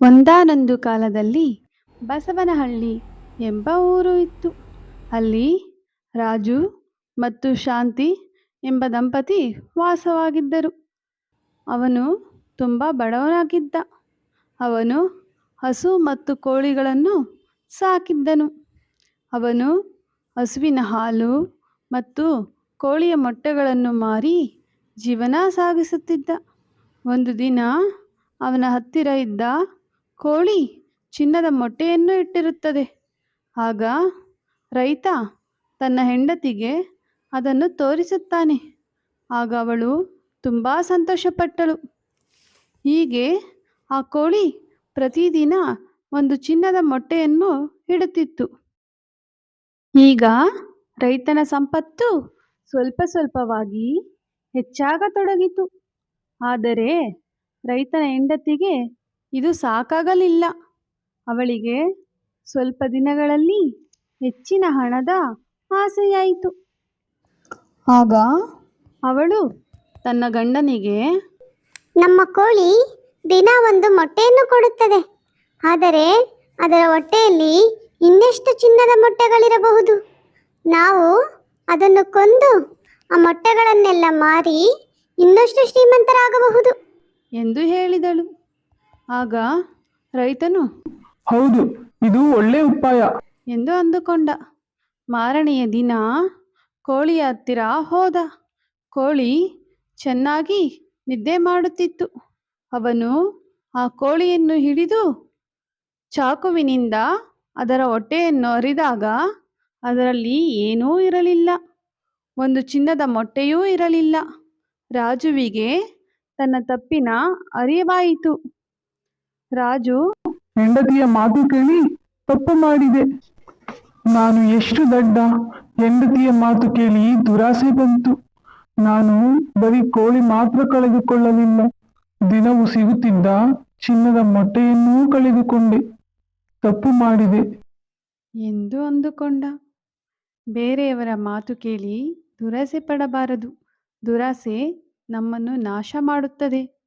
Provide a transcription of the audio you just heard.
ಒಂದಾನೊಂದು ಕಾಲದಲ್ಲಿ ಬಸವನಹಳ್ಳಿ ಎಂಬ ಊರು ಇತ್ತು. ಅಲ್ಲಿ ರಾಜು ಮತ್ತು ಶಾಂತಿ ಎಂಬ ದಂಪತಿ ವಾಸವಾಗಿದ್ದರು. ಅವನು ತುಂಬ ಬಡವನಾಗಿದ್ದ. ಅವನು ಹಸು ಮತ್ತು ಕೋಳಿಗಳನ್ನು ಸಾಕಿದ್ದನು. ಅವನು ಹಸುವಿನ ಹಾಲು ಮತ್ತು ಕೋಳಿಯ ಮೊಟ್ಟೆಗಳನ್ನು ಮಾರಿ ಜೀವನ ಸಾಗಿಸುತ್ತಿದ್ದ. ಒಂದು ದಿನ ಅವನ ಹತ್ತಿರ ಇದ್ದ ಕೋಳಿ ಚಿನ್ನದ ಮೊಟ್ಟೆಯನ್ನು ಇಟ್ಟಿರುತ್ತದೆ. ಆಗ ರೈತ ತನ್ನ ಹೆಂಡತಿಗೆ ಅದನ್ನು ತೋರಿಸುತ್ತಾನೆ. ಆಗ ಅವಳು ತುಂಬ ಸಂತೋಷಪಟ್ಟಳು. ಹೀಗೆ ಆ ಕೋಳಿ ಪ್ರತಿದಿನ ಒಂದು ಚಿನ್ನದ ಮೊಟ್ಟೆಯನ್ನು ಇಡುತ್ತಿತ್ತು. ಈಗ ರೈತನ ಸಂಪತ್ತು ಸ್ವಲ್ಪ ಸ್ವಲ್ಪವಾಗಿ ಹೆಚ್ಚಾಗತೊಡಗಿತು. ಆದರೆ ರೈತನ ಹೆಂಡತಿಗೆ ಇದು ಸಾಕಾಗಲಿಲ್ಲ. ಅವಳಿಗೆ ಸ್ವಲ್ಪ ದಿನಗಳಲ್ಲಿ ಹೆಚ್ಚಿನ ಹಣದ ಆಸೆಯಾಯಿತು. ಆಗ ಅವಳು ತನ್ನ ಗಂಡನಿಗೆ ನಮ್ಮ ಕೋಳಿ ದಿನ ಒಂದು ಮೊಟ್ಟೆಯನ್ನು ಕೊಡುತ್ತದೆ. ಆದರೆ ಅದರ ಹೊಟ್ಟೆಯಲ್ಲಿ ಇನ್ನೆಷ್ಟು ಚಿನ್ನದ ಮೊಟ್ಟೆಗಳಿರಬಹುದು? ನಾವು ಅದನ್ನು ಕೊಂದು ಆ ಮೊಟ್ಟೆಗಳನ್ನೆಲ್ಲ ಮಾರಿ ಇನ್ನಷ್ಟು ಶ್ರೀಮಂತರಾಗಬಹುದು. ಎಂದು ಹೇಳಿದಳು. ಆಗ ರೈತನು ಹೌದು ಇದು ಒಳ್ಳೆ ಉಪಾಯ. ಎಂದು ಅಂದುಕೊಂಡ. ಮಾರನೆಯ ದಿನ ಕೋಳಿಯ ಹತ್ತಿರ ಹೋದ. ಕೋಳಿ ಚೆನ್ನಾಗಿ ನಿದ್ದೆ ಮಾಡುತ್ತಿತ್ತು. ಅವನು ಆ ಕೋಳಿಯನ್ನು ಹಿಡಿದು ಚಾಕುವಿನಿಂದ ಅದರ ಹೊಟ್ಟೆಯನ್ನು ಅರಿದಾಗ ಅದರಲ್ಲಿ ಏನೂ ಇರಲಿಲ್ಲ. ಒಂದು ಚಿನ್ನದ ಮೊಟ್ಟೆಯೂ ಇರಲಿಲ್ಲ. ರಾಜುವಿಗೆ ತನ್ನ ತಪ್ಪಿನ ಅರಿವಾಯಿತು. ರಾಜು. ಹೆಂಡತಿಯ ಮಾತು ಕೇಳಿ ತಪ್ಪು ಮಾಡಿದೆ. ನಾನು ಎಷ್ಟು ದಡ್ಡ? ಹೆಂಡತಿಯ ಮಾತು ಕೇಳಿ ದುರಾಸೆ ಬಂತು. ನಾನು ಬರೀ ಕೋಳಿ ಮಾತ್ರ ಕಳೆದುಕೊಳ್ಳಲಿಲ್ಲ. ದಿನವೂ ಸಿಗುತ್ತಿದ್ದ ಚಿನ್ನದ ಮೊಟ್ಟೆಯನ್ನೂ ಕಳೆದುಕೊಂಡೆ. ತಪ್ಪು ಮಾಡಿದೆ. ಎಂದು ಅಂದುಕೊಂಡ. ಬೇರೆಯವರ ಮಾತು ಕೇಳಿ ದುರಾಸೆ ಪಡಬಾರದು. ದುರಾಸೆ ನಮ್ಮನ್ನು ನಾಶ ಮಾಡುತ್ತದೆ.